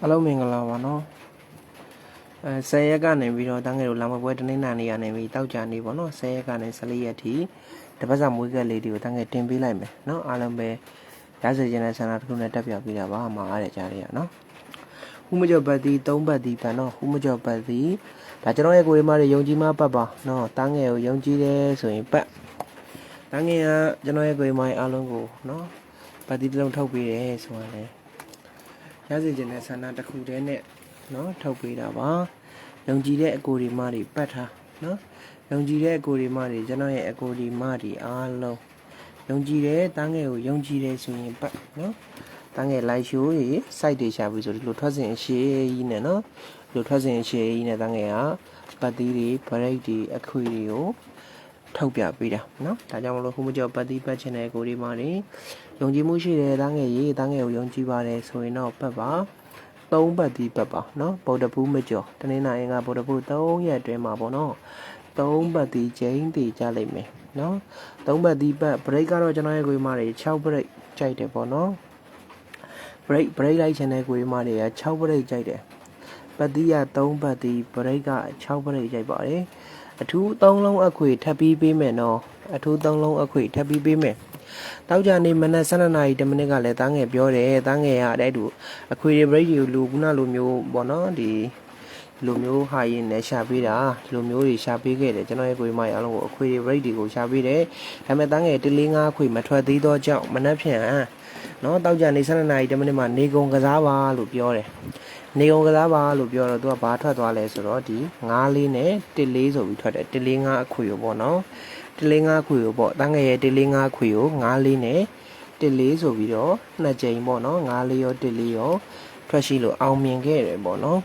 အားလုံးမင်္ဂလာပါနော်အဲ10ရက်ကနေပြီးတော့တန်းငယ်တို့လာမပွဲတနင်္လာနေ့ကနေပြီးတောက်ကြနေပေါ့နော်10ရက်ကနေ14ရက်ထိတပတ်စာမွေးကက်လေးတွေကိုတန်းငယ်တင်ပေးလိုက်မယ်နော်အားလုံးပဲရစေခြင်းနဲ့ဆန္ဒတစ်ခုနဲ့တက်ပြပေးတာပါမှာအားရကြရရနော်ဟူးမကျော်ပတ်တီ3ပတ်တီပတ်နော်ဟူးမကျော်ပတ်တီဒါကျွန်တော်ရဲ့ကိုယ်ရမတွေယုံကြည်မပတ်ပါနော်တန်းငယ်ကိုယုံကြည်တယ်ဆိုရင်ပတ်တန်းငယ်ကကျွန်တော်ရဲ့ကိုယ်ရမတွေအားလုံးကိုနော်ပတ်တီတစ်လုံးထုတ်ပေးတယ်ဆိုတာလေ ရစေခြင်းတဲ့ဆန္ဒတစ်ခုတည်းနဲ့နော်ထုတ်ပေးတာပါယုံကြည်တဲ့အကိုဒီမတွေပတ်ထားနော်ယုံကြည်တဲ့အကိုဒီမတွေကျွန်တော်ရဲ့အကိုဒီမတွေအားလုံးယုံကြည်တယ်တန်းငယ်ကိုယုံကြည်တယ်ဆိုရင်ပတ်နော်တန်းငယ် live show ရေ site တွေရှာပြီးဆိုဒီလိုထွက်စဉ်အရှိကြီးနဲ့နော်ဒီလိုထွက်စဉ်အရှိကြီးနဲ့တန်းငယ်ကပတ်သီးတွေ break တွေအခွေတွေကို ထုတ်ပြပေးတာเนาะဒါကြောင့်မလို့ခုမကျော်ပတ်သီးပတ်ချင်တဲ့ကိုဒီမတွေ ယုံကြည်မှုရှိတယ်တန်းငယ်ရေးတန်းငယ်ကိုယုံကြည်ပါတယ်ဆိုရင်တော့ပတ်ပါ၃ပတ်ဒီပတ်ပါเนาะဗုဒ္ဓဘူးမကျော်တနင်္လာရင်ကဗုဒ္ဓဘူး၃ရက်အတွင်းမှာပေါ့နော်၃ပတ်ဒီကျင်းတည်ကြလိမ့်မယ်เนาะ၃ပတ်ဒီပတ် break ကတော့ကျွန်တော်ရဲ့ကိုယ်မတွေ6 break ကြိုက်တယ်ပေါ့နော် break break လိုက်ချင်တဲ့ကိုယ်မတွေက6 break ကြိုက်တယ်ပတ်ဒီက3ပတ်ဒီ break က6 break ကြိုက်ပါတယ် အထူး၃လုံးအခွေထပ်ပြီးပေးမယ်နော်အထူး၃လုံးအခွေထပ်ပြီးပေးမယ်တောက်ကြနေမနက်12နာရီ10မိနစ်ကလည်းတန်းငယ်ပြောတယ်တန်းငယ်ရတဲ့တူအခွေတွေ break တွေကိုလူခုနလိုမျိုးပေါ့နော်ဒီ လိုမျိုးဟာရင်နဲ့ရှာပေးတာဒီလိုမျိုးတွေရှာပေးခဲ့တယ်ကျွန်တော်ရဲ့ကိုယ်မရအောင်လို့အခွေတွေ break တွေကိုရှာပေးတယ်ဒါပေမဲ့တန်းငယ်တလေးငါးအခွေမထွက်သေးတော့ကြောင့်မနက်ဖြန်နော်တောက်ကြနေ12နာရီ10မိနစ်မှာနေကုန်ကစားပါလို့ပြောတယ်နေကုန်ကစားပါလို့ပြောတော့သူကဘာထွက်သွားလဲဆိုတော့ဒီ9လေးနဲ့1လေးဆိုပြီးထွက်တယ်1လေး9အခွေကိုပေါ့နော်တလေးငါးခွေကိုပေါ့တန်းငယ်ရဲ့တလေးငါးခွေကိုငါးလေးနဲ့တစ်လေးဆိုပြီးတော့နှစ်ကြိမ်ပေါ့နော်ငါးလေးရောတစ်လေးရောထွက်ရှိလို့အောင်မြင်ခဲ့တယ်ပေါ့နော်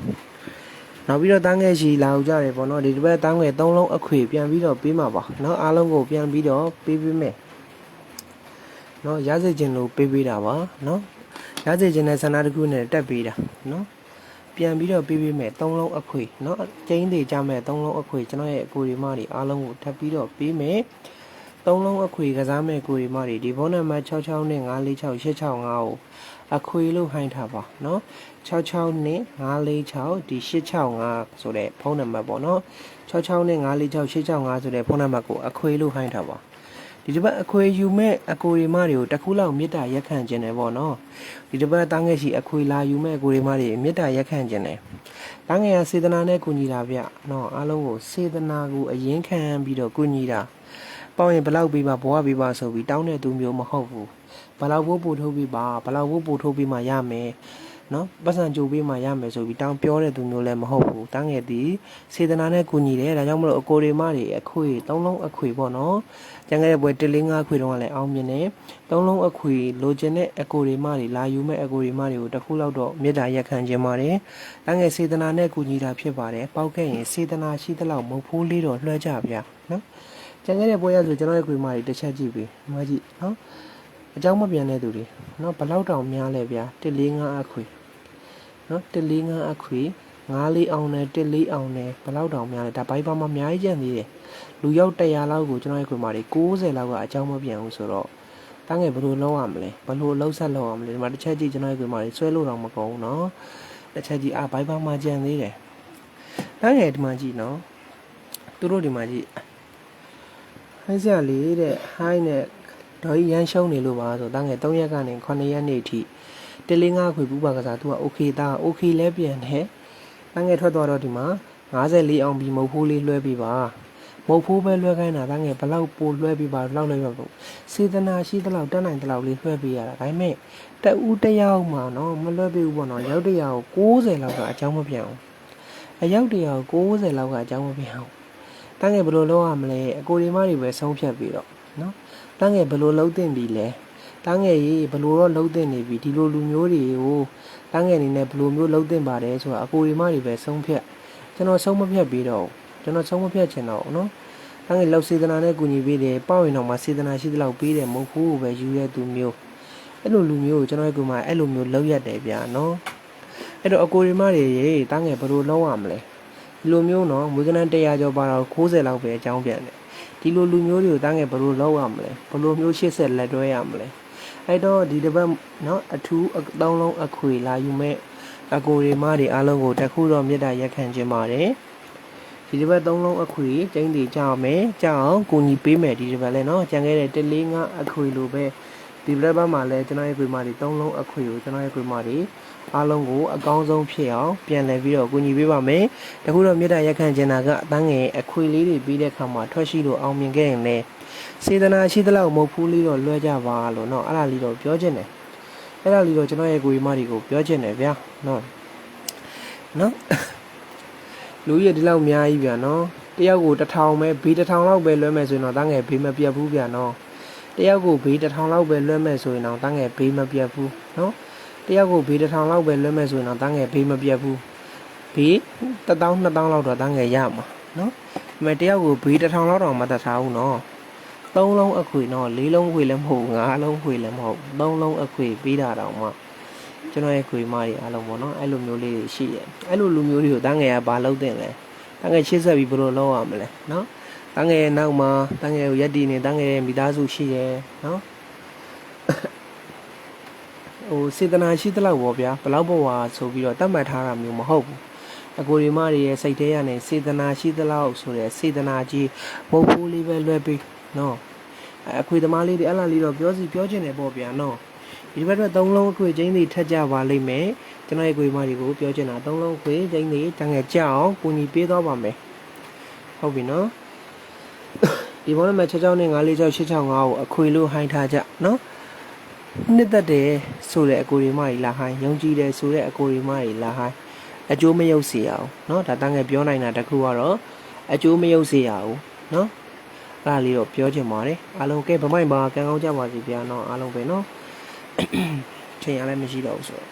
နောက်ပြီးတော့တန်းငယ်ရှိလာအောင်ကြတယ်ပေါ့နော်ဒီတစ်ပတ်တန်းငယ်၃လုံးအခွေပြန်ပြီးတော့ပေးမှာပါနော်အားလုံးကိုပြန်ပြီးတော့ပေးပေးမယ်နော်ရစေခြင်းလို့ပေးပေးတာပါနော်ရစေခြင်းနဲ့ဆန္ဒတစ်ခုနဲ့တက်ပေးတာနော်ပြန်ပြီးတော့ပေးပေးမယ်၃လုံးအခွေနော်ကျင်းသေးကြမယ်၃လုံးအခွေကျွန်တော်ရဲ့အကိုဒီမတွေအားလုံးကိုထပ်ပြီးတော့ပေးမယ်၃လုံးအခွေကစားမဲ့ကိုဒီမတွေဒီဖုန်းနံပါတ်66နဲ့946 865ကိုအခွေလို့ဟိုင်းထားပါเนาะ66နဲ့946ဒီ865ဆိုတဲ့ဖုန်းနံပါတ်ပေါ့เนาะ66နဲ့946 865ဆိုတဲ့ဖုန်းနံပါတ်ကိုအခွေလို့ဟိုင်းထားပါဒီတစ်ပတ်အခွေယူမဲ့အကိုရီမတွေကိုတစ်ခုလောက်မေတ္တာရက်ခံခြင်းတယ်ပေါ့နော်ဒီတစ်ပတ်တားငယ်ရှိအခွေလာယူမဲ့အကိုရီမတွေမေတ္တာရက်ခံခြင်းတယ်တားငယ်ကစေတနာနဲ့ကုညီတာဗျနော်အားလုံးကိုစေတနာကိုအရင်ခံပြီးတော့ကုညီတာပေါ့ရင်ဘလောက်ပေးပါဘဝပေးပါဆိုပြီးတောင်းတဲ့သူမျိုးမဟုတ်ဘူး ဘလောက်ဘိုးပို့ထုတ်ပေးပါဘလောက်ဘိုးပို့ထုတ်ပေးမှရမယ်နော်ပတ်စံကြိုပေးမှရမယ်ဆိုပြီးတောင်းပြောတဲ့သူမျိုးလည်းမဟုတ်ဘူးတားငယ်ဒီစေတနာနဲ့ကုညီတယ်ဒါကြောင့်မလို့အကိုရီမတွေအခွေသုံးလုံးအခွေပေါ့နော်ကျန်ခဲ့တဲ့ပွဲတလေးငါးခွေတုန်းကလည်းအောင်မြင်တယ်။သုံးလုံးအခွေလိုချင်တဲ့အကိုတွေမတွေလာယူမဲ့အကိုတွေမတွေကိုတစ်ခုလောက်တော့မေတ္တာရက်ခံခြင်းပါတယ်။တန်းငယ်စေတနာနဲ့ကူညီတာဖြစ်ပါတယ်။ပောက်ခဲ့ရင်စေတနာရှိသလောက်မဟုတ်ဘူးလေးတော့လွှဲကြဗျာနော်။ကျန်ခဲ့တဲ့ပွဲရဆိုကျွန်တော်ရဲ့ခွေမတွေတစ်ချက်ကြည့်ပြီ။မကြည့်နော်။ အကြောင်းမပြန်တဲ့သူတွေနော်ဘလောက်တောင်များလဲဗျာ145အခွေနော်145အခွေ9လေးအောင်နဲ့1လေးအောင်နဲ့ဘလောက်တောင်များလဲဒါဘိုက်ပါမှာအများကြီးကျန်သေးတယ်လူရောက်100လောက်ကိုကျွန်တော်ရဲ့ခွေမာတွေ60လောက်ကအကြောင်းမပြန်ဘူးဆိုတော့တန်းငယ်ဘယ်လိုလုပ်ရမလဲဘယ်လိုလှုပ်ဆက်လုပ်ရမလဲဒီမှာတစ်ချက်ကြည့်ကျွန်တော်ရဲ့ခွေမာတွေဆွဲလို့တော့မကောင်းဘူးနော်တစ်ချက်ကြည့်အာဘိုက်ပါမှာကျန်သေးတယ်တန်းငယ်ဒီမှာကြည့်နော်သူတို့ဒီမှာကြည့်ဟိုင်းစရာလေးတဲ့ဟိုင်းနဲ့ ဒေါ်ကြီးရမ်းရှုံးနေလို့ပါဆိုတန်းငယ်3ရက်ကနေ9ရက်နေ့အထိတလေးငါခွေပူပါကစားသူက okay သား okay လဲပြန်တယ်တန်းငယ်ထွက်သွားတော့ဒီမှာ54အောင်ပြီးမဟုတ်ဘူးလေးလွှဲပြီးပါမဟုတ်ဘူးပဲလွှဲခိုင်းတာဒါငယ်ဘလောက်ပိုလွှဲပြီးပါလောက်လွှဲပါဘူးစေတနာရှိသလောက်တက်နိုင်သလောက်လေးလွှဲပေးရတာဒါပေမဲ့တဦးတစ်ယောက်မှနော်မလွှဲပေးဘူးပေါ့နော်ရောက်တစ်ယောက်60လောက်ကအကြောင်းမပြန်ဘူးအရောက်တစ်ယောက်60လောက်ကအကြောင်းမပြန်ဘူးတန်းငယ်ဘယ်လိုလုပ်ရမလဲအကိုဒီမတွေပဲဆုံးဖြတ်ပြီးတော့နော် တန်းငယ်ဘယ်လိုလုပ်တင်ပြီလဲတန်းငယ်ကြီးဘယ်လိုတော့လုပ်တင်နေပြီဒီလိုလူမျိုးတွေကိုတန်းငယ်အနေနဲ့ဘယ်လိုမျိုးလုပ်တင်ပါတယ်ဆိုတာအကိုဒီမတွေပဲဆုံးဖြတ်ကျွန်တော်ဆုံးမဖြတ်ပြီးတော့ကျွန်တော်ဆုံးမဖြတ်ချင်တော့ဘူးနော်။တိုင်းလောက်စေတနာနဲ့ကူညီပေးတယ်ပေါ့ရင်တော့မှစေတနာရှိသလောက်ပေးတယ်မဟုတ်ဘူးပဲယူရတဲ့သူမျိုး။အဲ့လိုလူမျိုးကိုကျွန်တော်ရဲ့ကူမအဲ့လိုမျိုးလောက်ရတယ်ဗျာနော်။အဲ့တော့အကိုရီမတွေရေတန်းငယ်ဘယ်လိုလုံးရမလဲ။ဒီလိုမျိုးနော်မွေးကနန်း100ကျော်ပါတော့60လောက်ပဲအကြောင်းပြန်တယ်။ ဒီလိုလူမျိုးတွေကိုတန်းငယ်ဘယ်လိုလုံးရမလဲ။ဘယ်လိုမျိုးရှေ့ဆက်လက်တွဲရမလဲ။အဲ့တော့ဒီတစ်ပတ်နော်အထူးအတောင်းလုံးအခွေလာယူမဲ့ အကိုရီမတွေအားလုံးကိုတခုတော့မေတ္တာရက်ခံခြင်းပါတယ်ဒီတစ်ပတ်သုံးလုံးအခွေကျင်းတီကြအောင်မယ်ကြအောင်ကိုညီပေးမယ်ဒီတစ်ပတ်လဲเนาะကြံခဲ့တဲ့1 4 5အခွေလိုပဲ ဒီတစ်ပတ်မှာလဲကျွန်တော်ရဲ့ခွေမတွေသုံးလုံးအခွေကိုကျွန်တော်ရဲ့ခွေမတွေအားလုံးကိုအကောင်းဆုံးဖြစ်အောင်ပြန်လည်ပြီးတော့ကိုညီပေးပါမယ်တခုတော့မေတ္တာရက်ခံခြင်းတာကအတန်းငယ်အခွေလေးတွေပြီးတဲ့အခါမှာထွက်ရှိလို့အောင်မြင်ခဲ့ရင်လည်းစေတနာရှိသလောက်မဟုတ်ဘူးလေးတော့လွှဲကြပါလို့เนาะအဲ့ဒါလေးတော့ပြောချင်တယ် အဲ့ဒါလေးတော့ကျွန်တော်ရဲ့ကိုရီမတွေကိုပြောချင်တယ်ဗျာနော်နော်လူကြီးဒီလောက်အများကြီးဗျာနော်တယောက်ကိုတစ်ထောင်ပဲဘေးတစ်ထောင်လောက်ပဲလွှဲမယ်ဆိုရင်တော့တန်းငယ်ဘေးမပြတ်ဘူးဗျာနော် တယောက်ကိုဘေးတစ်ထောင်လောက်ပဲလွှဲမယ်ဆိုရင်တော့တန်းငယ်ဘေးမပြတ်ဘူးနော်တယောက်ကိုဘေးတစ်ထောင်လောက်ပဲလွှဲမယ်ဆိုရင်တော့တန်းငယ်ဘေးမပြတ်ဘူးဘေးတစ်တောင်းနှစ်တောင်းလောက်တော့တန်းငယ်ရမှာနော်ဒါပေမဲ့တယောက်ကိုဘေးတစ်ထောင်လောက်တော့မတတ်ထားဘူးနော်သုံးလုံးအခွေတော့လေးလုံးခွေလည်းမဟုတ်ငါးလုံးခွေလည်းမဟုတ်သုံးလုံးအခွေပြီးတာတော့မှကျွန်တော်ရဲ့ခွေမတွေအားလုံးပေါ့နော်အဲ့လိုမျိုးလေးတွေရှိတယ်အဲ့လိုလူမျိုးတွေကိုတန်းငယ်ကဘာလုပ်တင်လဲတန်းငယ်ချစ်ဆက်ပြီးဘယ်လိုလုပ်ရမလဲနော် တန်းငယ်ရဲ့နောက်မှာတန်းငယ်ကိုရက်တည်နေတန်းငယ်ရဲ့မိသားစုရှိတယ်နော်ဟိုစေတနာရှိသလောက်ပေါ့ဗျာဘလောက်ဘဝဆိုပြီးတော့တတ်မှတ်ထားတာမျိုးမဟုတ်ဘူးအကိုဒီမတွေရဲ့စိတ်ထဲကနေစေတနာရှိသလောက်ဆိုတဲ့စေတနာကြီးမဟုတ်ဘူးလေးပဲလွှဲပြီးနော်အဲအခွေသမားလေးတွေအဲ့လားလေးတော့ပြောစီပြောချင်တယ်ပေါ့ဗျာနော်ဒီဘက်တော့သုံးလုံးအခွေချင်းတွေထက်ကြပါလိမ့်မယ်ကျွန်တော်ရဲ့ခွေမတွေကိုပြောချင်တာသုံးလုံးအခွေချင်းတွေတန်ငယ်ကြအောင်ကိုညီပေးသွားပါမယ်ဟုတ်ပြီနော် ဒီဘောနံပါတ်6 6နဲ့9 4 6 6 6 5ကိုအခွေလို့ဟိုင်းထားကြနော်နှစ်သက်တယ်ဆိုတဲ့အကိုရီမကြီးလာဟိုင်းယုံကြည်တယ်ဆိုတဲ့အကိုရီမကြီးလာဟိုင်းအကျိုးမရုပ်စေရအောင်နော်ဒါတန်ငယ်ပြောနိုင်တာတခုကတော့အကျိုးမရုပ်စေရအောင်နော်အဲ့ဒါလေးတော့ပြောချင်ပါတယ်အားလုံးကဲဗမိုက်ပါကံကောင်းကြပါစေဗျာနော်အားလုံးပဲနော်ချိန်ရလည်းမရှိတော့ဘူးဆိုတော့